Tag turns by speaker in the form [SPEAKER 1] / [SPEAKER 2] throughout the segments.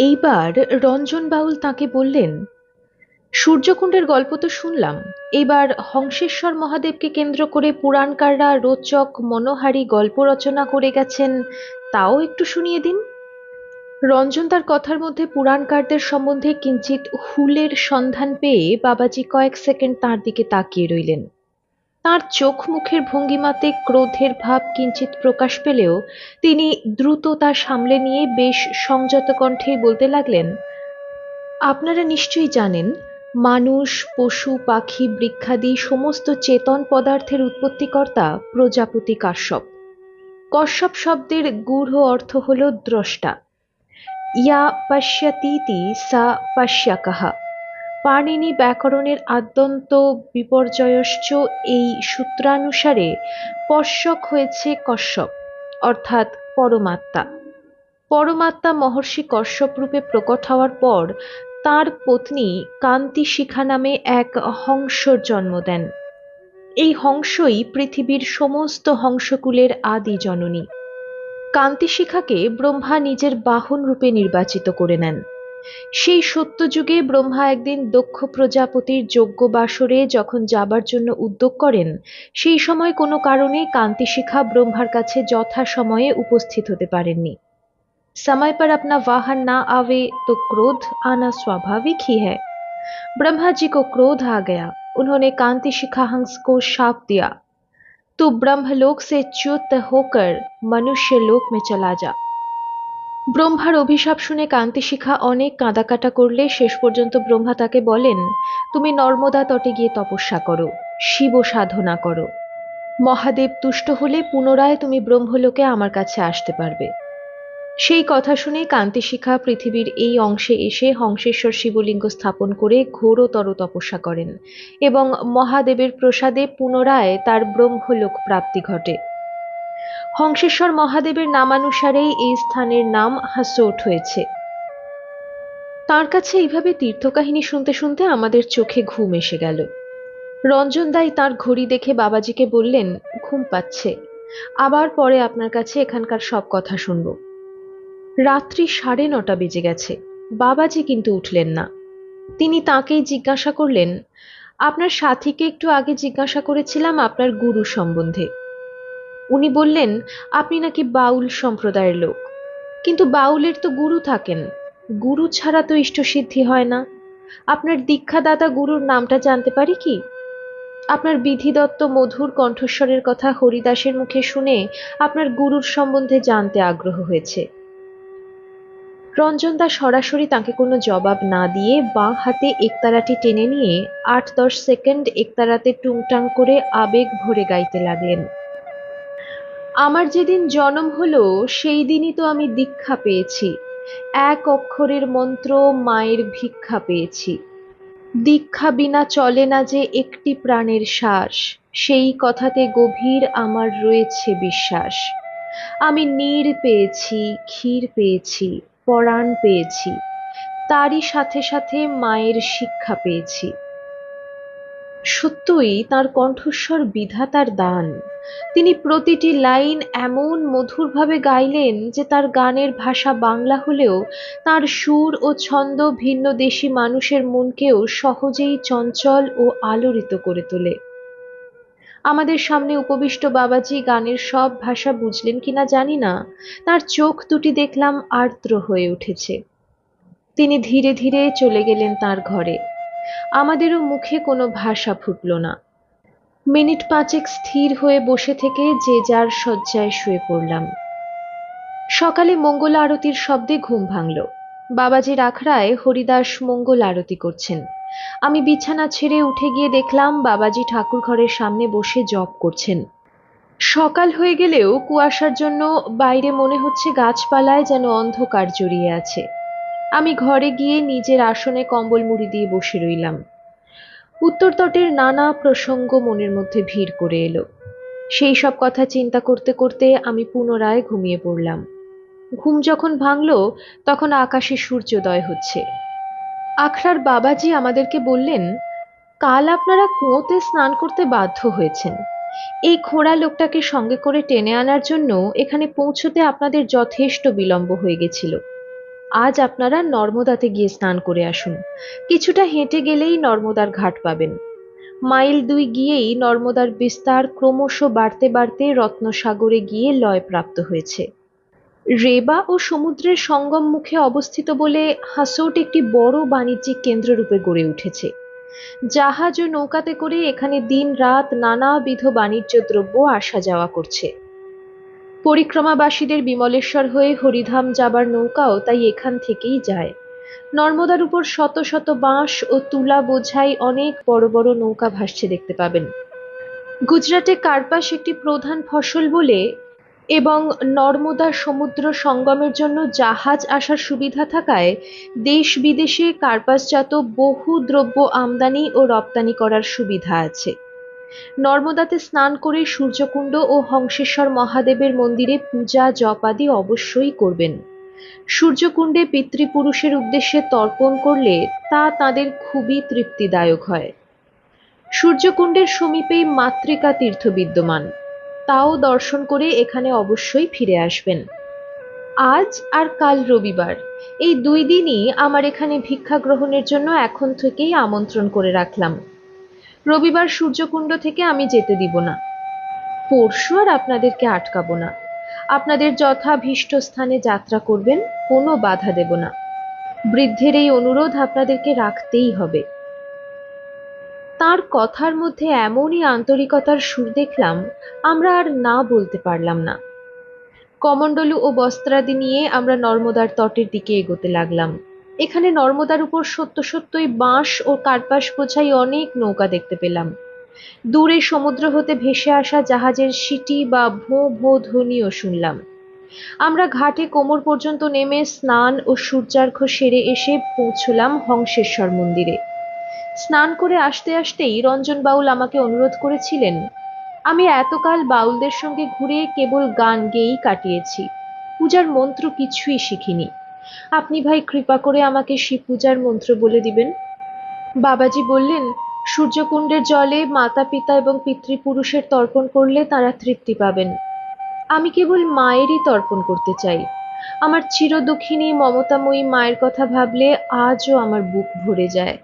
[SPEAKER 1] এইবার রঞ্জন বাউল তাকে বললেন, সূর্যকুণ্ডের গল্প তো শুনলাম। এবার হংসেশ্বর মহাদেবকে কেন্দ্র করে পুরাণকাররা রোচক মনোহারী গল্প রচনা করে গেছেন, তাও একটু শুনিয়ে দিন। রঞ্জন তার কথার মধ্যে পুরাণকারদের সম্বন্ধে কিঞ্চিত হুলের সন্ধান পেয়ে বাবাজি কয়েক সেকেন্ড তার দিকে তাকিয়ে রইলেন। তার চোখ মুখের ভঙ্গিমাতে ক্রোধের ভাব কিঞ্চিত প্রকাশ পেলেও তিনি দ্রুত তা সামলে নিয়ে বেশ সংযত কণ্ঠেই বলতে লাগলেন, আপনারা নিশ্চয়ই জানেন, মানুষ, পশু, পাখি, বৃক্ষাদি, সমস্ত চেতন পদার্থের উৎপত্তিকর্তা প্রজাপতি কাশ্যপ। কশ্যপ শব্দের গূঢ় অর্থ হল দ্রষ্টা। ইয়া পশ্যতীতি সা পশ্যকাহা। পাণিনি ব্যাকরণের আদ্যন্ত বিপর্যয়শ্চ এই সূত্রানুসারে পশ্যক হয়েছে কশ্যপ, অর্থাৎ পরমাত্মা। পরমাত্মা মহর্ষি কশ্যপ রূপে প্রকট হওয়ার পর তার পত্নী কান্তি শিখা নামে এক হংসর জন্ম দেন। এই হংসই পৃথিবীর সমস্ত হংসকুলের আদি জননী। কান্তিশিখাকে ব্রহ্মা নিজের বাহন রূপে নির্বাচিত করে নেন। সেই সত্যযুগে ব্রহ্মা একদিন দক্ষ প্রজাপতির যজ্ঞ বাসরে যখন যাবার জন্য উদ্যোগ করেন সেই সময় কোনো কারণে কান্তিশিখা ব্রহ্মার কাছে যথা সময়ে উপস্থিত হতে পারেননি समय पर अपना वाहन ना आवे तो क्रोध आना स्वाभाविक ही है ब्रह्मा जी को क्रोध आ गया उन्होंने कांति शिखा हंस को शाप दिया तू ब्रह्मलोक से च्युत होकर मनुष्य लोक में चला जा ব্রহ্মার অভিশাপ শুনে কান্তিশিখা অনেক কাঁদাকাটা করলে শেষ পর্যন্ত ব্রহ্মা তাকে বলেন, তুমি নর্মদা তটে গিয়ে তপস্যা করো, শিব সাধনা করো। মহাদেব তুষ্ট হলে পুনরায় তুমি ব্রহ্মলোকে আমার কাছে আসতে পারবে সেই কথা শুনে কান্তিশিখা পৃথিবীর এই অংশে এসে হংসেশ্বর শিবলিঙ্গ স্থাপন করে ঘোরতর তপস্যা করেন এবং মহাদেবের প্রসাদে পুনরায় তার ব্রহ্মলোক প্রাপ্তি ঘটে। হংসেশ্বর মহাদেবের নামানুসারেই এই স্থানের নাম হাসোট হয়েছে। তার কাছে এইভাবে তীর্থকাহিনী শুনতে শুনতে আমাদের চোখে ঘুম এসে গেল। রঞ্জন দাই তাঁর ঘড়ি দেখে বাবাজিকে বললেন, ঘুম পাচ্ছে। আবার পরে আপনার কাছে এখানকার সব কথা শুনব। রাত্রি সাড়ে নটা বেজে গেছে। বাবাজি কিন্তু উঠলেন না। তিনি তাকেই জিজ্ঞাসা করলেন, আপনার সাথীকে একটু আগে জিজ্ঞাসা করেছিলাম আপনার গুরু সম্বন্ধে। উনি বললেন, আপনি নাকি বাউল সম্প্রদায়ের লোক। কিন্তু বাউলের তো গুরু থাকেন। গুরু ছাড়া তো ইষ্টসিদ্ধি হয় না। আপনার দীক্ষাদাতা গুরুর নামটা জানতে পারি কি? আপনার বিধিদত্ত মধুর কণ্ঠস্বরের কথা হরিদাসের মুখে শুনে আপনার গুরুর সম্বন্ধে জানতে আগ্রহ হয়েছে। রঞ্জন দাস সরাসরি তাকে কোনো জবাব না দিয়ে বাঁ হাতে একতারাটি টেনে নিয়ে আট দশ সেকেন্ড একতারাতে টুংটাং করে আবেগ ভরে গাইতে লাগলেন। আমার যেদিন জন্ম হলো, সেই দিনই তো আমি দীক্ষা পেয়েছি। এক অক্ষরের মন্ত্র, মায়ের ভিক্ষা পেয়েছি। দীক্ষা বিনা চলে না যে একটি প্রাণের শ্বাস, সেই কথাতে গভীর আমার রয়েছে বিশ্বাস। আমি নীর পেয়েছি, ক্ষীর পেয়েছি, পরাণ পেয়েছি। তারই সাথে সাথে মায়ের শিক্ষা পেয়েছি। সত্যই তার কণ্ঠস্বর বিধাতার দান। তিনি প্রতিটি লাইন এমন মধুরভাবে গাইলেন যে তার গানের ভাষা বাংলা হলেও তার সুর ও ছন্দ ভিন্ন দেশি মানুষের মনকেও সহজেই চঞ্চল ও আলোড়িত করে তোলে। আমাদের সামনে উপবিষ্ট বাবাজি গানের সব ভাষা বুঝলেন কিনা জানি না, তার চোখ দুটি দেখলাম আর্দ্র হয়ে উঠেছে। তিনি ধীরে ধীরে চলে গেলেন তার ঘরে। আমাদেরও মুখে কোনো ভাষা ফুটল না। মিনিট পাঁচেক স্থির হয়ে বসে থেকে যে যার শয্যায় শুয়ে পড়লাম। সকালে মঙ্গল আরতির শব্দে ঘুম ভাঙল। বাবাজির আখড়ায় হরিদাস মঙ্গল আরতি করছেন। আমি বিছানা ছেড়ে উঠে গিয়ে দেখলাম বাবাজি ঠাকুর ঘরের সামনে বসে জপ করছেন। সকাল হয়ে গেলেও কুয়াশার জন্য বাইরে মনে হচ্ছে গাছপালায় যেন অন্ধকার জড়িয়ে আছে। আমি ঘরে গিয়ে নিজের আসনে কম্বল মুড়ি দিয়ে বসে রইলাম। উত্তর তটের নানা প্রসঙ্গ মনের মধ্যে ভিড় করে এলো। সেই সব কথা চিন্তা করতে করতে আমি পুনরায় ঘুমিয়ে পড়লাম। ঘুম যখন ভাঙল, তখন আকাশে সূর্যোদয় হচ্ছে। আখড়ার বাবাজি আমাদেরকে বললেন, কাল আপনারা কুঁয়োতে স্নান করতে বাধ্য হয়েছেন। এই খোঁড়া লোকটাকে সঙ্গে করে টেনে আনার জন্য এখানে পৌঁছতে আপনাদের যথেষ্ট বিলম্ব হয়ে গেছিল। আজ আপনারা নর্মদাতে গিয়ে স্নান করে আসুন। কিছুটা হেঁটে গেলেই নর্মদার ঘাট পাবেন। মাইল দুই গিয়েই নর্মদার বিস্তার ক্রমশ বাড়তে বাড়তে রত্নসাগরে গিয়ে লয় প্রাপ্ত হয়েছে। রেবা ও সমুদ্রের সঙ্গম মুখে অবস্থিত বলে হাসোট একটি বড় বাণিজ্যিক কেন্দ্ররূপে গড়ে উঠেছে। জাহাজ ও নৌকাতে করে এখানে দিন রাত নানাবিধ বাণিজ্য দ্রব্য আসা যাওয়া করছে। পরিক্রমাবাসীদের বিমলেশ্বর হয়ে হরিধাম যাবার নৌকাও তাই এখান থেকেই যায়। নর্মদার উপর শত শত বাঁশ ও তুলা বোঝাই অনেক বড় বড় নৌকা ভাসছে দেখতে পাবেন। গুজরাটে কার্পাস একটি প্রধান ফসল বলে এবং নর্মদা সমুদ্র সঙ্গমের জন্য জাহাজ আসার সুবিধা থাকায় দেশ বিদেশে কার্পাসজাত বহু দ্রব্য আমদানি ও রপ্তানি করার সুবিধা আছে। নর্মদাতে স্নান করে সূর্যকুণ্ড ও হংসেশ্বর মহাদেবের মন্দিরে পূজা জপাদি অবশ্যই করবেন। সূর্যকুণ্ডে পিতৃপুরুষের উদ্দেশ্যে তর্পণ করলে তা তাদের খুবই তৃপ্তিদায়ক হয়। সূর্যকুণ্ডের সমীপেই মাতৃকা তীর্থ বিদ্যমান। তাও দর্শন করে এখানে অবশ্যই ফিরে আসবেন। আজ আর কাল রবিবার। এই দুই দিনই আমার এখানে ভিক্ষা গ্রহণের জন্য এখন থেকেই আমন্ত্রণ করে রাখলাম। রবিবার সূর্যকুণ্ড থেকে আমি যেতে দিব না। পরশু আর আপনাদেরকে আটকাবো না। আপনাদের যথাভীষ্ট স্থানে যাত্রা করবেন, কোনো বাধা দেব না। বৃদ্ধের এই অনুরোধ আপনাদেরকে রাখতেই হবে। তার কথার মধ্যে এমনই আন্তরিকতার সুর দেখলাম, আমরা আর না বলতে পারলাম না। কমণ্ডলু ও বস্ত্রাদি নিয়ে আমরা নর্মদার তটের দিকে এগোতে লাগলাম। এখানে নর্মদার উপর সত্য সত্যই বাঁশ ও কার্পাস বোঝাই অনেক নৌকা দেখতে পেলাম। দূরে সমুদ্র হতে ভেসে আসা জাহাজের সিটি বা ভোঁ ভোঁ ধ্বনিও শুনলাম। আমরা ঘাটে কোমর পর্যন্ত নেমে স্নান ও সূর্যার্ঘ সেরে এসে পৌঁছলাম হংসেশ্বর মন্দিরে। স্নান করে আসতে আসতেই রঞ্জন বাউল আমাকে অনুরোধ করেছিলেন, আমি এতকাল বাউলদের সঙ্গে ঘুরে কেবল গান গেয়েই কাটিয়েছি। পূজার মন্ত্র কিছুই শিখিনি। আপনি ভাই কৃপা করে আমাকে শিব পূজার মন্ত্র বলে দিবেন। বাবাজি বললেন, সূর্যকুণ্ডের জলে মাতা পিতা এবং পিতৃপুরুষের তর্পণ করলে তারা তৃপ্তি পাবেন। আমি কেবল মায়েরই তর্পণ করতে চাই। আমার চিরদুঃখিনী মমতাময়ী মায়ের কথা ভাবলে আজও আমার বুক ভরে যায়।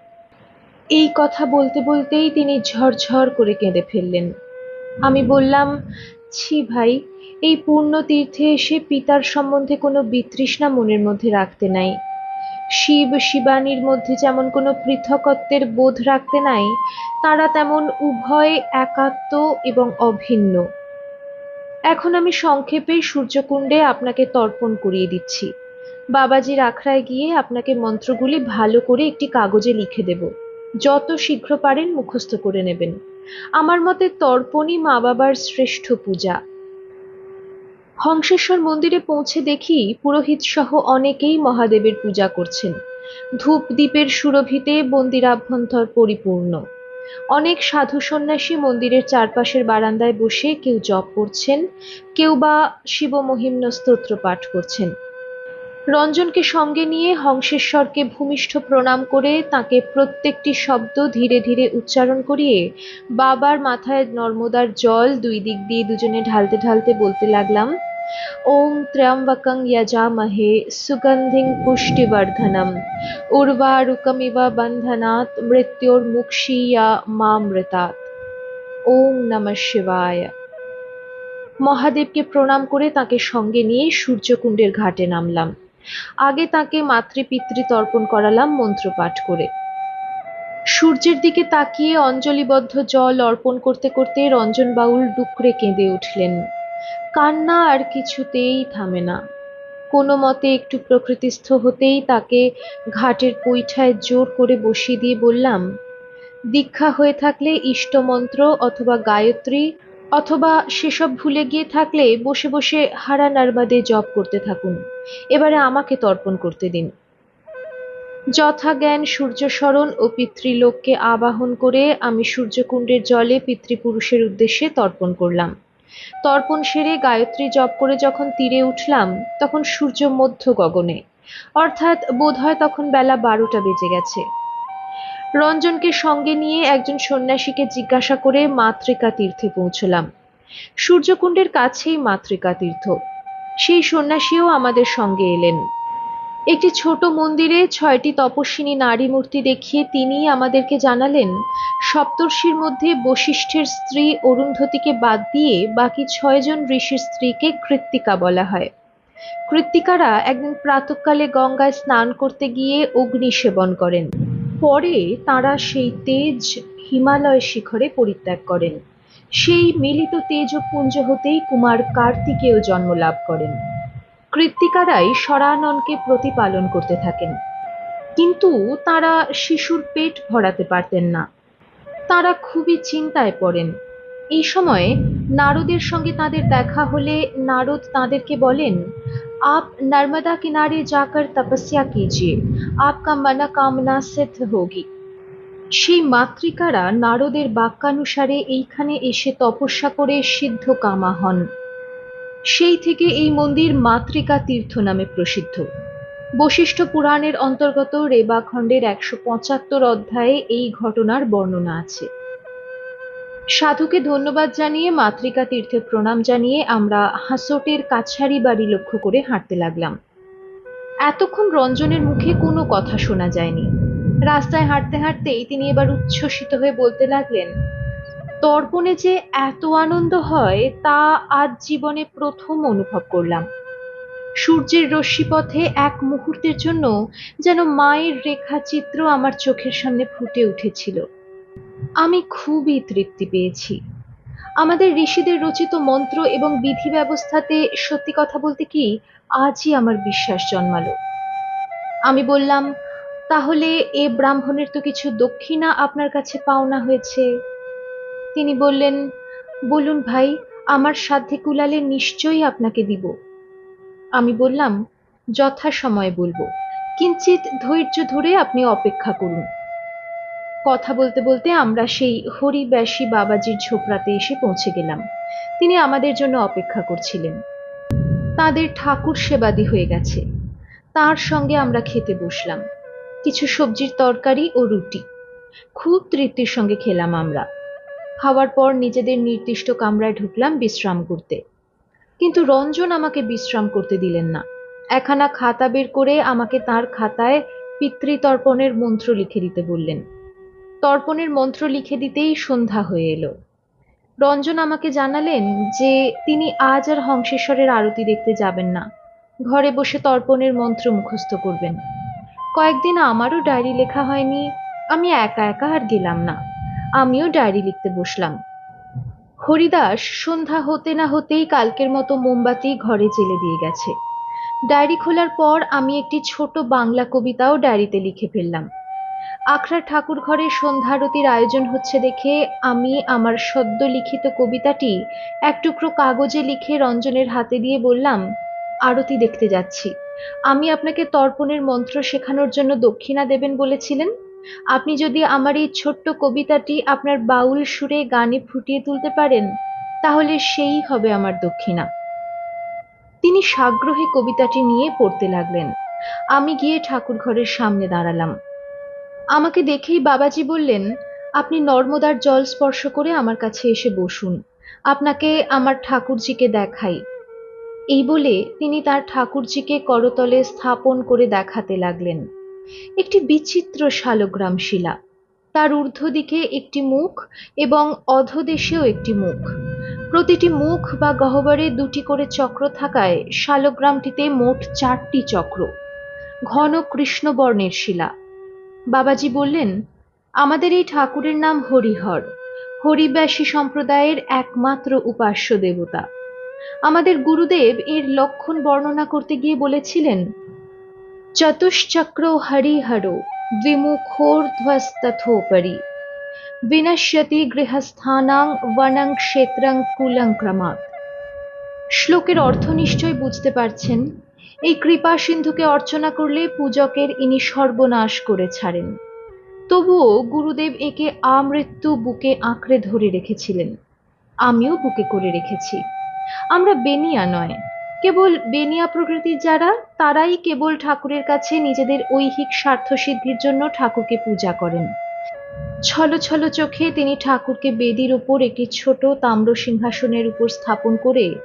[SPEAKER 1] এই কথা বলতে বলতেই তিনি ঝরঝর করে কেঁদে ফেললেন। আমি বললাম ছি ভাই, এই পূর্ণ তীর্থে এসে পিতার সম্বন্ধে কোনো বিতৃষ্ণা মনের মধ্যে রাখতে নাই। শিব শিবানীর মধ্যে যেমন কোনো পৃথকত্বের বোধ রাখতে নাই, তারা তেমন উভয় একাত্ম এবং অভিন্ন। এখন আমি সংক্ষেপে সূর্যকুণ্ডে আপনাকে তর্পণ করিয়ে দিচ্ছি। বাবাজির আখড়ায় গিয়ে আপনাকে মন্ত্রগুলি ভালো করে একটি কাগজে লিখে দেব। যত শীঘ্র পারেন মুখস্থ করে নেবেন। আমার মতে তর্পণই মা বাবার শ্রেষ্ঠ পূজা। হংসেশ্বর মন্দিরে পৌঁছে দেখি পুরোহিত সহ অনেকেই মহাদেবের পূজা করছেন। ধূপ দ্বীপের সুরভিতে মন্দিরাভ্যন্তর পরিপূর্ণ। অনেক সাধু সন্ন্যাসী মন্দিরের চারপাশের বারান্দায় বসে কেউ জপ করছেন, কেউ বা শিবমহিম্ন স্তোত্র পাঠ করছেন। রঞ্জনকে সঙ্গে নিয়ে হংসেশ্বরকে ভূমিষ্ঠ প্রণাম করে তাকে প্রত্যেকটি শব্দ ধীরে ধীরে উচ্চারণ করিয়ে বাবার মাথায় নর্মদার জল দুই দিক দিয়ে দুজনে ঢালতে ঢালতে বলতে লাগলাম, ওম ত্র্যম্বকং যজামহে সুগন্ধিং পুষ্টিবর্ধনম, উর্বারুকমিব বন্ধনাত মৃত্যুর মুক্ষীয়া মামৃতাৎ, ওম নমঃ শিবায়। মহাদেবকে প্রণাম করে তাকে সঙ্গে নিয়ে সূর্যকুণ্ডের ঘাটে নামলাম। আগে তাকে মাতৃপিতৃ তর্পণ করালাম মন্ত্রপাঠ করে। সূর্যের দিকে তাকিয়ে অঞ্জলিবদ্ধ জল অর্পণ করতে করতে রঞ্জন বাউল ডুকরে কেঁদে উঠলেন। কান্না আর কিছুতেই থামে না। কোনো মতে একটু প্রকৃতিস্থ হতেই তাকে ঘাটের পৈঠায় জোর করে বসিয়ে দিয়ে বললাম, দীক্ষা হয়ে থাকলে ইষ্টমন্ত্র অথবা গায়ত্রী অথবা সেসব ভুলে গিয়ে থাকলে বসে বসে হারা নার্মাদে জপ করতে থাকুন। এবারে আমাকে তর্পণ করতে দিন। যথাজ্ঞান সূর্যস্মরণ ও পিতৃলোককে আবাহন করে আমি সূর্যকুণ্ডের জলে পিতৃপুরুষের উদ্দেশ্যে তর্পণ করলাম। তর্পণ সেরে গায়ত্রী জপ করে যখন তীরে উঠলাম, তখন সূর্য মধ্য গগনে। অর্থাৎ বোধহয় তখন বেলা বারোটা বেজে গেছে। রঞ্জনকে সঙ্গে নিয়ে একজন সন্ন্যাসীকে জিজ্ঞাসা করে মাতৃকা তীর্থে পৌঁছলাম। সূর্যকুণ্ডের কাছেই মাতৃকা তীর্থ। সেই সন্ন্যাসীও আমাদের সঙ্গে এলেন। একটি ছোট মন্দিরে ছয়টি তপস্বিনী নারী মূর্তি দেখিয়ে তিনি আমাদেরকে জানালেন, সপ্তর্ষির মধ্যে বশিষ্ঠের স্ত্রী অরুন্ধতীকে বাদ দিয়ে বাকি ছয়জন ঋষির স্ত্রীকে কৃত্তিকা বলা হয়। কৃত্তিকারা একদিন প্রাতকালে গঙ্গায় স্নান করতে গিয়ে অগ্নি সেবন করেন। পরে তারা সেই তেজ হিমালয় শিখরে পরিত্যাগ করেন। সেই মিলিত তেজপুঞ্জ হতেই কুমার কার্তিকেয় জন্ম লাভ করেন। কৃত্তিকারাই সরাননকে প্রতিপালন করতে থাকেন। কিন্তু তারা শিশুর পেট ভরাতে পারতেন না। তারা খুবই চিন্তায় পড়েন। এই সময়ে নারদের সঙ্গে তাদের দেখা হলে নারদ তাদেরকে বলেন আপ নর্মদা কিনারে যাকর তপস্যা কিজিয়ে আপকা মনা কামনা সিদ্ধ হোগি সেই মাতৃকারা নারদের বাক্যানুসারে এইখানে এসে তপস্যা করে সিদ্ধ কামা হন। সেই থেকে এই মন্দির মাতৃকা তীর্থ নামে প্রসিদ্ধ। বশিষ্ঠ পুরাণের অন্তর্গত রেবাখণ্ডের একশো পঁচাত্তর অধ্যায়ে এই ঘটনার বর্ণনা আছে। সাধুকে ধন্যবাদ জানিয়ে, মাতৃকা তীর্থে প্রণাম জানিয়ে আমরা হাসোটের কাছারি বাড়ি লক্ষ্য করে হাঁটতে লাগলাম। এতক্ষণ রঞ্জনের মুখে কোনো কথা শোনা যায়নি। রাস্তায় হাঁটতে হাঁটতেই তিনি এবার উচ্ছ্বসিত হয়ে বলতে লাগলেন তর্পণে যে এত আনন্দ হয়, তা আজ জীবনে প্রথম অনুভব করলাম। সূর্যের রশ্মিপথে এক মুহূর্তের জন্য যেন মায়ের রেখাচিত্র আমার চোখের সামনে ফুটে উঠেছিল। আমি খুবই তৃপ্তি পেয়েছি। আমাদের ঋষিদের রচিত মন্ত্র এবং বিধি ব্যবস্থাতে সত্যি কথা বলতে কি, আজই আমার বিশ্বাস জন্মালো। আমি বললাম, তাহলে এ ব্রাহ্মণের তো কিছু দক্ষিণা আপনার কাছে পাওনা হয়েছে। তিনি বললেন, বলুন ভাই, আমার সাধ্যে কুলালে নিশ্চয়ই আপনাকে দিব। আমি বললাম যথা সময় বলব। কিঞ্চিত ধৈর্য ধরে আপনি অপেক্ষা করুন। কথা বলতে বলতে আমরা সেই হরিব্যাসী বাবাজির ঝোপড়াতে এসে পৌঁছে গেলাম। তিনি আমাদের জন্য অপেক্ষা করছিলেন। তাদের ঠাকুর সেবাদি হয়ে গেছে। তার সঙ্গে আমরা খেতে বসলাম। কিছু সবজির তরকারি ও রুটি। খুব তৃপ্তির সঙ্গে খেলাম আমরা। খাওয়ার পর নিজেদের নির্দিষ্ট কামরায় ঢুকলাম বিশ্রাম করতে। কিন্তু রঞ্জন আমাকে বিশ্রাম করতে দিলেন না। একখানা খাতা বের করে আমাকে তার খাতায় পিতৃতর্পণের মন্ত্র লিখে দিতে বললেন। তর্পণের মন্ত্র লিখে দিতেই সন্ধ্যা হয়ে এলো। রঞ্জন আমাকে জানালেন যে, তিনি আজ আর হংসেশ্বরের আরতি দেখতে যাবেন না। ঘরে বসে তর্পণের মন্ত্র মুখস্থ করবেন। কয়েকদিন আমারও ডায়েরি লেখা হয়নি। আমি একা একা আর গেলাম না। আমিও ডায়েরি লিখতে বসলাম। হরিদাস সন্ধ্যা হতে না হতেই কালকের মতো মোমবাতি ঘরে জেলে দিয়ে গেছে। ডায়েরি খোলার পর আমি একটি ছোট বাংলা কবিতাও ডায়েরিতে লিখে ফেললাম। আখড়া ঠাকুর ঘরে সন্ধ্যারতির আয়োজন হচ্ছে দেখে আমি আমার সদ্য লিখিত কবিতাটি এক টুকরো কাগজে লিখে রঞ্জনের হাতে দিয়ে বললাম, আরতি দেখতে যাচ্ছি। আমি আপনাকে তর্পণের মন্ত্র শেখানোর জন্য দক্ষিণা দেবেন বলেছিলেন। আপনি যদি আমার এই ছোট্ট কবিতাটি আপনার বাউল সুরে গানে ফুটিয়ে তুলতে পারেন, তাহলে সেই হবে আমার দক্ষিণা তিনি সাগ্রহে কবিতাটি নিয়ে পড়তে লাগলেন। আমি গিয়ে ঠাকুর ঘরের সামনে দাঁড়ালাম। আমাকে দেখেই বাবাজি বললেন, আপনি নর্মদার জল স্পর্শ করে আমার কাছে এসে বসুন। আপনাকে আমার ঠাকুরজিকে দেখাই। এই বলে তিনি তার ঠাকুরজিকে করতলে স্থাপন করে দেখাতে লাগলেন। একটি বিচিত্র শালগ্রাম শিলা। তার ঊর্ধ্ব দিকে একটি মুখ এবং অধদেশেও একটি মুখ। প্রতিটি মুখ বা গহ্বরে দুটি করে চক্র থাকায় শালগ্রামটিতে মোট চারটি চক্র। ঘন কৃষ্ণবর্ণের শিলা। বাবাজি বললেন, আমাদের এই ঠাকুরের নাম হরিহর। হরিব্যাসী সম্প্রদায়ের একমাত্র উপাস্য দেবতা। আমাদের গুরুদেব এর লক্ষণ বর্ণনা করতে গিয়ে বলেছিলেন চতুশ্চক্র হরিহর, দ্বিমুখোর্ধ্বস্তথোপরি। বিনশ্যতি গৃহস্থানাং বনং ক্ষেত্রং কুলং ক্রমাৎ শ্লোকের অর্থ নিশ্চয় বুঝতে পারছেন? এই কৃপা সিন্ধুকে অর্চনা করলে পূজকের ইনি সর্বনাশ করে ছাড়েন। তবুও গুরুদেব একে আমৃত্যু বুকে আঁকড়ে ধরে রেখেছিলেন। আমিও বুকে করে রেখেছি। আমরা বেনিয়া নয়। কেবল বেনিয়া প্রকৃতির যারা, তারাই কেবল ঠাকুরের কাছে নিজেদের ঐহিক স্বার্থ সিদ্ধির জন্য ঠাকুরকে পূজা করেন। ছল ছল চোখে তিনি ঠাকুরকে বেদির উপর একটি ছোট তাম্র সিংহাসনের উপর স্থাপন করে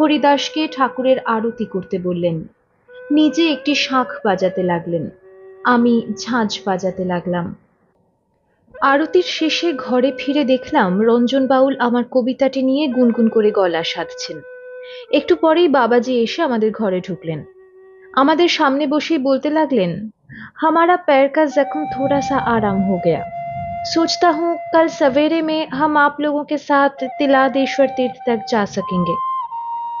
[SPEAKER 1] হরিদাসকে ঠাকুরের আরতি করতে বললেন। নিজে একটি শাঁখ বাজাতে লাগলেন আমি ঝাঁঝ বাজাতে লাগলাম আরতির শেষে ঘরে ফিরে দেখলাম রঞ্জন বাউল আমার কবিতাটি নিয়ে গুনগুন করে গলা সাধছেন একটু পরেই বাবাজি এসে আমাদের ঘরে ঢুকলেন আমাদের সামনে বসে বলতে লাগলেন हमारा पैर का जख्म थोड़ा सा आराम हो गया सोचता हूँ कल सवेरे में हम आप लोगों के साथ तिलादेश्वर तीर्थ तक जा सकेंगे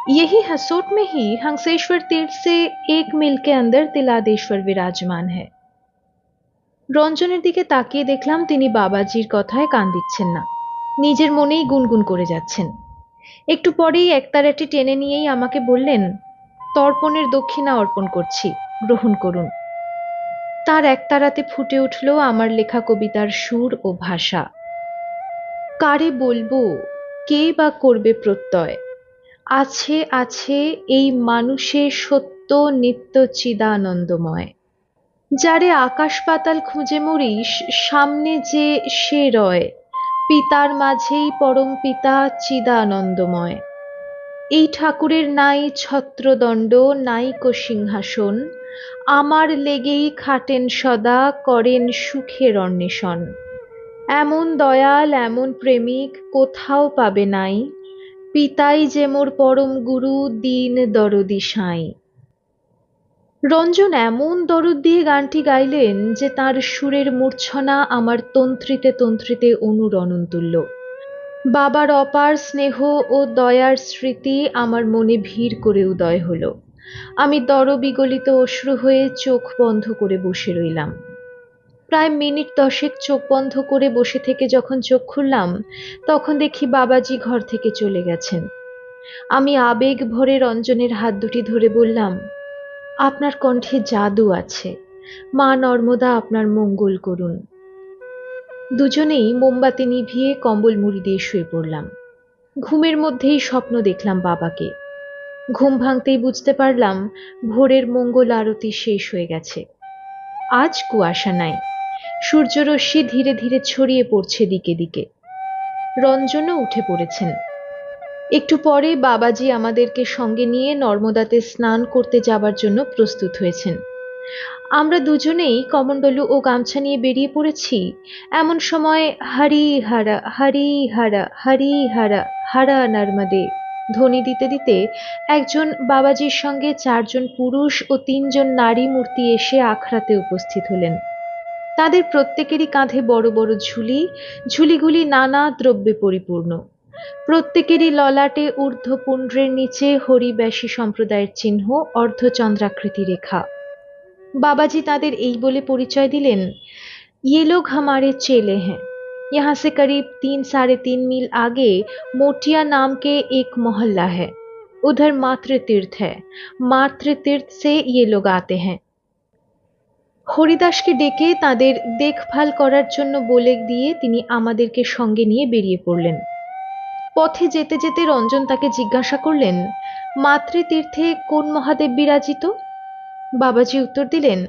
[SPEAKER 1] यही हसोट में ही हंसेश्वर तीर्थ से एक मील के अंदर तिलादेश्वर विराजमान है রঞ্জনের দিকে তাকিয়ে দেখলাম তিনি বাবাজির কথায় কান দিচ্ছেন না নিজের মনেই গুনগুন করে যাচ্ছেন একটু পরেই একতারাটি টেনে নিয়েই আমাকে বললেন তর্পণের দক্ষিণা অর্পণ করছি গ্রহণ করুন তার একতারাতে ফুটে উঠল আমার লেখা কবিতার সুর ও ভাষা কারে বলবো কে বা করবে প্রত্যয় আছে আছে এই মানুষের সত্য নিত্য চিদানন্দময়। যারে আকাশ পাতাল খুঁজে মরিস, সামনে যে সে রয়, পিতার মাঝেই পরম পিতা চিদানন্দময়। এই ঠাকুরের নাই ছত্রদণ্ড নাইক সিংহাসন আমার লেগেই খাটেন সদা, করেন সুখের অন্বেষণ। এমন দয়াল, এমন প্রেমিক কোথাও পাবে নাই পিতাই যে মোর পরম গুরু, দিন দরদি সাঁই। রঞ্জন এমন দরদ দিয়ে গানটি গাইলেন যে তার সুরের মূর্ছনা আমার তন্ত্রিতে তন্ত্রিতে অনুরণন তুলল বাবার অপার স্নেহ ও দয়ার স্মৃতি আমার মনে ভিড় করে উদয় হলো। আমি দরবিগলিত অশ্রু হয়ে চোখ বন্ধ করে বসে রইলাম। প্রায় মিনিট দশেক চোখ বন্ধ করে বসে থেকে যখন চোখ খুললাম, তখন দেখি বাবাজি ঘর থেকে চলে গেছেন। আমি আবেগ ভরে রঞ্জনের হাত দুটি ধরে বললাম, আপনার কণ্ঠে জাদু আছে। মা নর্মদা আপনার মঙ্গল করুন। দুজনেই মোমবাতি নিভিয়ে কম্বল মুড়ি দিয়ে শুয়ে পড়লাম। ঘুমের মধ্যেই স্বপ্ন দেখলাম বাবাকে। ঘুম ভাঙতেই বুঝতে পারলাম ভোরের মঙ্গল আরতি শেষ হয়ে গেছে। আজ কুয়াশা নাই। সূর্যরশ্মি ধীরে ধীরে ছড়িয়ে পড়ছে দিকে দিকে। রঞ্জনও উঠে পড়েছেন। একটু পরে বাবাজি আমাদেরকে সঙ্গে নিয়ে নর্মদাতে স্নান করতে যাবার জন্য প্রস্তুত হয়েছেন। আমরা দুজনেই কমণ্ডলু ও গামছা নিয়ে বেরিয়ে পড়েছি। এমন সময় হরি হারা হরি হারা হরি হারা হারা নর্মদে ধ্বনি দিতে দিতে একজন বাবাজির সঙ্গে চারজন পুরুষ ও তিনজন নারী মূর্তি এসে আখড়াতে উপস্থিত হলেন। তাদের প্রত্যেকেরই কাঁধে বড় বড় ঝুলি ঝুলিগুলি নানা দ্রব্যে পরিপূর্ণ প্রত্যেকেরই ললাটে ঊর্ধ্বপুণ্ড্রের নিচে হরিব্যাসী সম্প্রদায়ের চিহ্ন অর্ধচন্দ্রাকৃতি রেখা বাবাজি তাদের এই বলে পরিচয় দিলেন ये लोग हमारे चेले हैं यहाँ से करीब तीन साढ़े तीन मील आगे मोटिया नाम के एक मोहल्ला है उधर मातृ तीर्थ है मातृ तीर्थ से ये लोग आते हैं হরিদাসকে ডেকে তাদের দেখভাল করার জন্য বলে দিয়ে তিনি আমাদেরকে সঙ্গে নিয়ে বেরিয়ে পড়লেন পথে যেতে যেতে রঞ্জন তাকে জিজ্ঞাসা করলেন মাতৃতীর্থে কোন মহাদেব বিরাজিত बाबाजी उत्तर दिलेन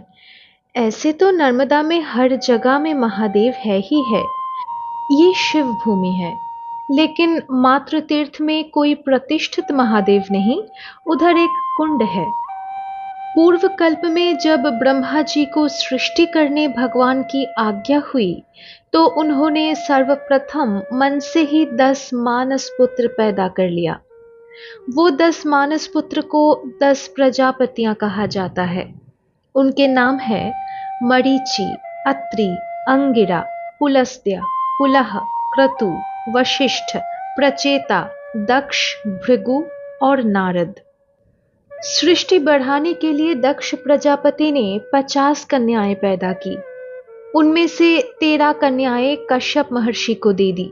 [SPEAKER 1] ऐसे तो नर्मदा में हर जगह में महादेव है ही है ये शिव भूमि है लेकिन मातृ तीर्थ में कोई प्रतिष्ठित महादेव नहीं उधर एक कुंड है पूर्व कल्प में जब ब्रह्मा जी को सृष्टि करने भगवान की आज्ञा हुई तो उन्होंने सर्वप्रथम मन से ही दस मानस पुत्र पैदा कर लिया। वो दस मानस पुत्र को दस प्रजापतियाँ कहा जाता है। उनके नाम है मरीचि, अत्रि, अंगिरा, पुलस्त्य, पुलह, क्रतु, वशिष्ठ, प्रचेता, दक्ष, भृगु और नारद। सृष्टि बढ़ाने के लिए दक्ष प्रजापति ने पचास कन्याएँ पैदा की। उनमें से तेरह कन्याएँ कश्यप महर्षि को दे दी।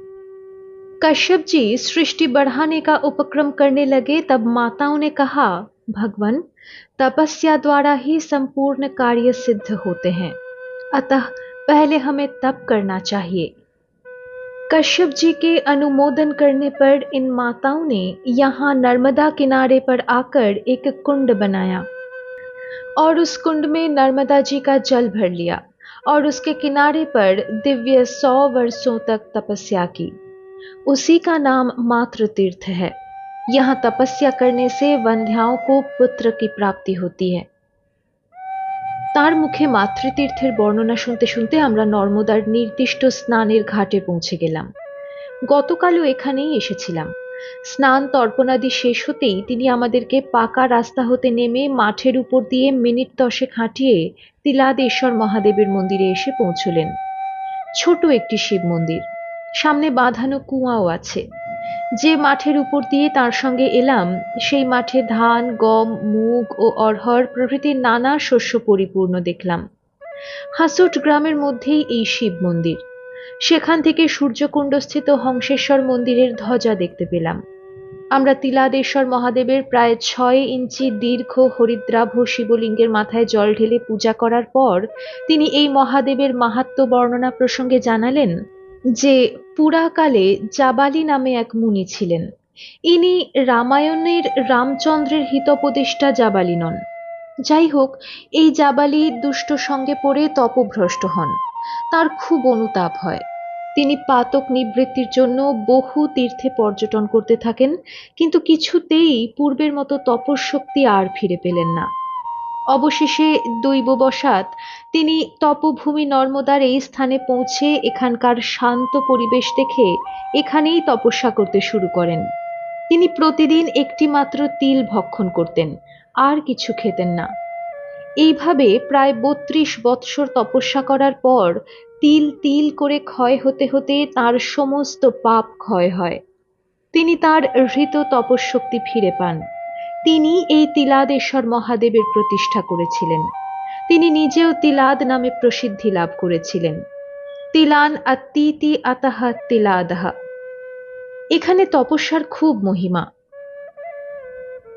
[SPEAKER 1] कश्यप जी सृष्टि बढ़ाने का उपक्रम करने लगे, तब माताओं ने कहा, भगवान, तपस्या द्वारा ही संपूर्ण कार्य सिद्ध होते हैं। अतः पहले हमें तप करना चाहिए। कश्यप जी के अनुमोदन करने पर इन माताओं ने यहाँ नर्मदा किनारे पर आकर एक कुंड बनाया और उस कुंड में नर्मदा जी का जल भर लिया और उसके किनारे पर दिव्य सौ वर्षों तक तपस्या की। उसी का नाम मातृ तीर्थ है। यहाँ तपस्या करने से वंध्याओं को पुत्र की प्राप्ति होती है। তার মুখে মাতৃতীর্থের বর্ণনা শুনতে শুনতে আমরা নর্মদার নির্দিষ্ট স্নানের ঘাটে পৌঁছে গেলাম। গতকালও এখানেই এসেছিলাম। স্নান তর্পণাদি শেষ হতেই তিনি আমাদেরকে পাকা রাস্তা হতে নেমে মাঠের উপর দিয়ে মিনিট দশেক হাঁটিয়ে তিলাদেশ্বর মহাদেবের মন্দিরে এসে পৌঁছলেন। ছোট একটি শিব মন্দির। সামনে বাঁধানো কুয়াও আছে। যে মাঠের উপর দিয়ে তার সঙ্গে এলাম, সেই মাঠে ধান, গম, মুগ ও অরহর প্রভৃতি নানা শস্য পরিপূর্ণ দেখলাম। হাসুট গ্রামের মধ্যেই এই শিব মন্দির। সেখান থেকে সূর্যকুণ্ডস্থিত হংসেশ্বর মন্দিরের ধ্বজা দেখতে পেলাম। আমরা তিলাদেশ্বর মহাদেবের প্রায় ছয় ইঞ্চি দীর্ঘ হরিদ্রাভ শিবলিঙ্গের মাথায় জল ঢেলে পূজা করার পর তিনি এই মহাদেবের মাহাত্ম বর্ণনা প্রসঙ্গে জানালেন যে পুরাকালে জাবালি নামে এক মুনি ছিলেন। ইনি রামায়ণের রামচন্দ্রের হিতোপদেষ্টা জাবালি নন। যাই হোক, এই জাবালি দুষ্ট সঙ্গে পড়ে তপভ্রষ্ট হন। তার খুব অনুতাপ হয়। তিনি পাতক নিবৃত্তির জন্য বহু তীর্থে পর্যটন করতে থাকেন, কিন্তু কিছুতেই পূর্বের মতো তপশক্তি আর ফিরে পেলেন না। অবশেষে দৈববশাৎ তিনি তপভূমি নর্মদার এই স্থানে পৌঁছে এখানকার শান্ত পরিবেশ দেখে এখানেই তপস্যা করতে শুরু করেন। তিনি প্রতিদিন একটি মাত্র তিল ভক্ষণ করতেন, আর কিছু খেতেন না। এইভাবে প্রায় বত্রিশ বৎসর তপস্যা করার পর তিল তিল করে ক্ষয় হতে হতে তার সমস্ত পাপ ক্ষয় হয়। তিনি তার হৃত তপশক্তি ফিরে পান। তিনি এই তিলাদেশ্বর মহাদেবের প্রতিষ্ঠা করেছিলেন। তিনি নিজেও তিলাদ নামে প্রসিদ্ধি লাভ করেছিলেন। তিলান আতীতি আতাহা তিলাদাহা। এখানে তপস্যার খুব মহিমা।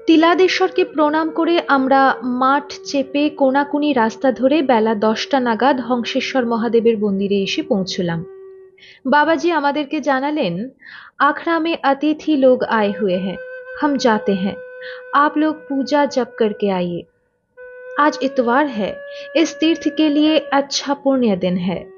[SPEAKER 1] তিলাদেশ্বরকে প্রণাম করে আমরা মাঠ চেপে কোনাকুনি রাস্তা ধরে বেলা দশটা নাগাদ হংসেশ্বর মহাদেবের মন্দিরে এসে পৌঁছলাম। বাবাজি আমাদেরকে জানালেন আখড়া মে অতিথি লোক আয় হুয়ে হ্যাঁ হাম যাতে হ্যাঁ आप लोग पूजा जप करके आइए। आज इतवार है। इस तीर्थ के लिए अच्छा पुण्य दिन है।